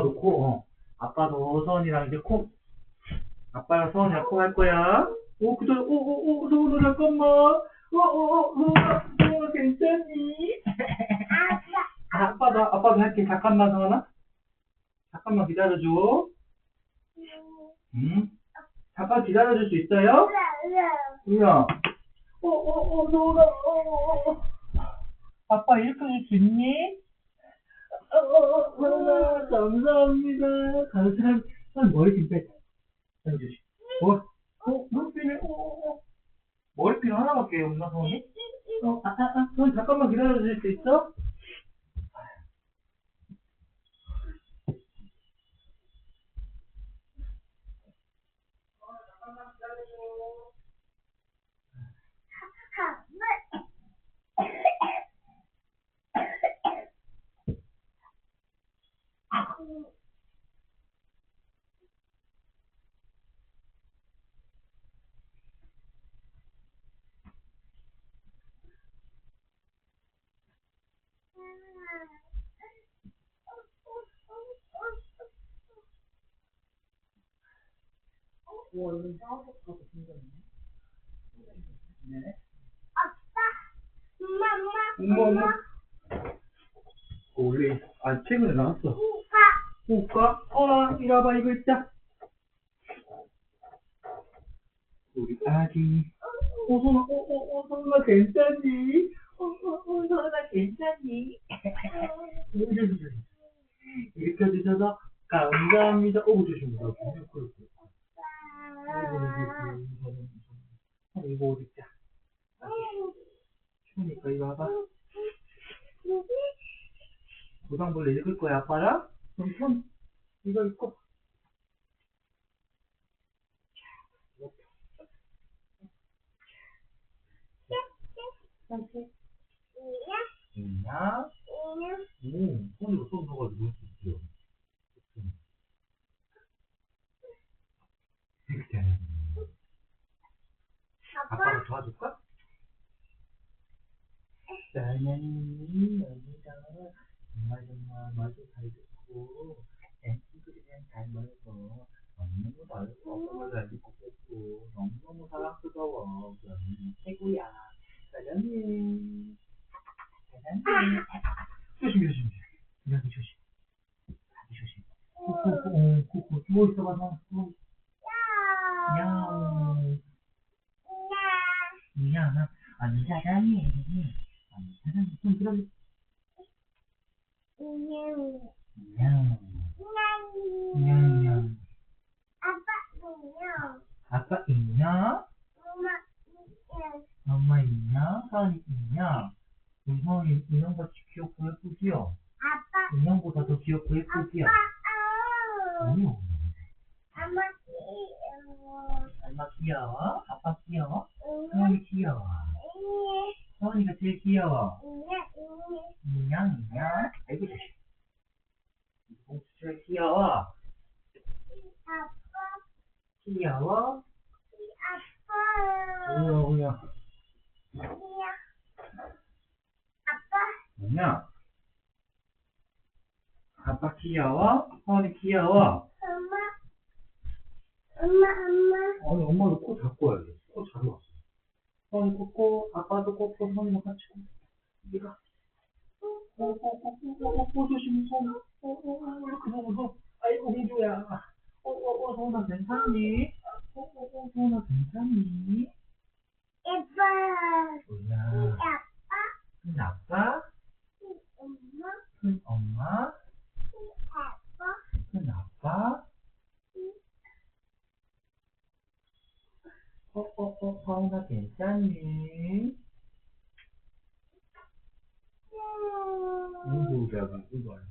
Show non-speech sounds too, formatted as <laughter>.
놓고 어. 아빠도 서원이랑 이제 코 아빠랑 서원이랑 코 할 거야 오 그저 오오오 서원아 잠깐만 오오오 서원아 괜찮니? 아, 아빠도 아빠도 할게 잠깐만 서원아 잠깐만 기다려줘 응? 잠깐 기다려줄 수 있어요? 우야 오오오 서원아 오오오 아빠 이렇게 줄수 있니? 어, 어, 감사합니다. 감사합니다. 아, 머리 좀 빼. 해주시. 뭐? 어, 머리핀이, 어, 어, 어. 머리핀 하나밖에 없나, 손이? 어, 아, 아, 아, 손 잠깐만 기다려줄 수 있어? 와, 이건 가고 생겼네. 네. 엄마, 엄마. 어, 원래, 아, 최근에 나왔어. 볼까? 어, 이리 와봐, 이거 있다. 우리 아기. 어, 소나, 어, 어, 어, 소나 괜찮니? 어, 어, 어, 소나 괜찮니? <laughs> 이렇게 해주셔서. 감사합니다. 오. 나 분명 아이고, 이거 어디 있자. 추우니까 이리 와봐. 무당벌레 읽을 거야, 아빠랑? 그럼 손, 이거 읽고. 있냐? 오, 손으로 손 넣어가지고 놀 수 있죠. 이렇게 잘해. 아빠가 도와줄까? 짜냐니, 여기가 정말 정말 말도 잘 듣고, 앤티그리랑 잘 놀고, 너무너무 넓고, 정말 잘 듣고, 고 너무너무 사랑스러워. 그러니 최고야. 짜냐니. 짜냐니. 조심, 조심, 조심. 조심. 조심. 코코, 코코, 코코. 누워 있어봐, 너. 누워. 야옹. 미안하. 아니, 사장님. 아니, 사장님, 좀 들어. 냥. 냥, 아빠 있냐? 엄마 있냐? 사원이 있냐? 우리 사원이 인형같이 귀엽고 예쁘지요? 인형보다 더 귀엽고 예쁘지요? 아니요. 엄마 귀여워? 아빠 귀여워? 사원이 귀여워. 사원이가 제일 귀여워. 인형, 인형. 아이고, 조심. 공주 제일 귀여워. 귀여워? 우야, 우야. 뭐냐? 아빠 귀여워? 사원이 귀여워? 엄마, 엄마, 아니 엄마도 코 잡고 와야 돼. 꽂고 선이랑 같이 꽂고. 네가 오오오오오 조심 손. 오오오 이렇게 보고서 아이고 공주야. 오오오 소나 괜찮니? 오오오 소나 괜찮니? 예뻐. 아빠, 큰 아빠, 엄마, 큰 엄마, 아빠, 큰 아빠. 오오오 서은아 괜찮니? Unwägbar, U-Bahn